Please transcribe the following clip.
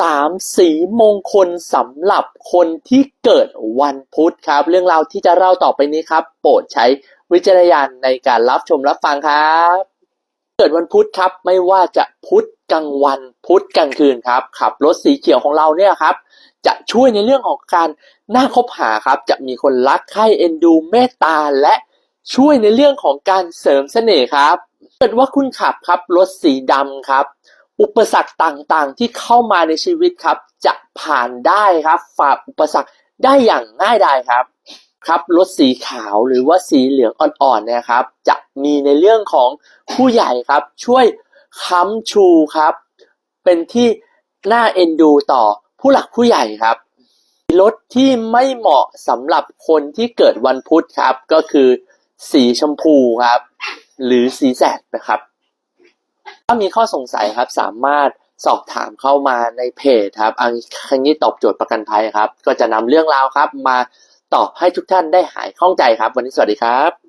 สามสีมงคลสำหรับคนที่เกิดวันพุธครับ เรื่องราวที่จะเล่าต่อไปนี้ครับ โปรดใช้วิจารณญาณในการรับชมรับฟังครับ เกิดวันพุธครับไม่ว่าจะพุธกลางวันพุธกลางคืนครับ ขับรถสีเขียวของเราเนี่ยครับ จะช่วยในเรื่องของการน่าคบหาครับ จะมีคนรักใคร่เอ็นดูเมตตาและช่วยในเรื่องของการเสริมเสน่ห์ครับเกิดว่าคุณขับครับรถสีดำครับ อุปสรรคต่างๆ ที่เข้ามาในชีวิตครับ จะผ่านได้ครับฝ่าอุปสรรคได้อย่างง่ายดายครับครับรถสีขาวหรือว่าสีเหลืองอ่อนๆนี่ยครับ จะมีในเรื่องของผู้ใหญ่ครับ ช่วยค้ำชูครับ เป็นที่น่าเอ็นดูต่อผู้หลักผู้ใหญ่ครับรถที่ไม่เหมาะสำหรับคนที่เกิดวันพุธครับ ก็คือสีชมพูครับ หรือสีแสดนะครับ ถ้ามีข้อสงสัยครับสามารถสอบถามเข้ามาในเพจครับอันครั้งนี้ตอบโจทย์ประกันภัยครับ ก็จะนำเรื่องราวครับ มาตอบให้ทุกท่านได้หายข้องใจครับ วันนี้สวัสดีครับ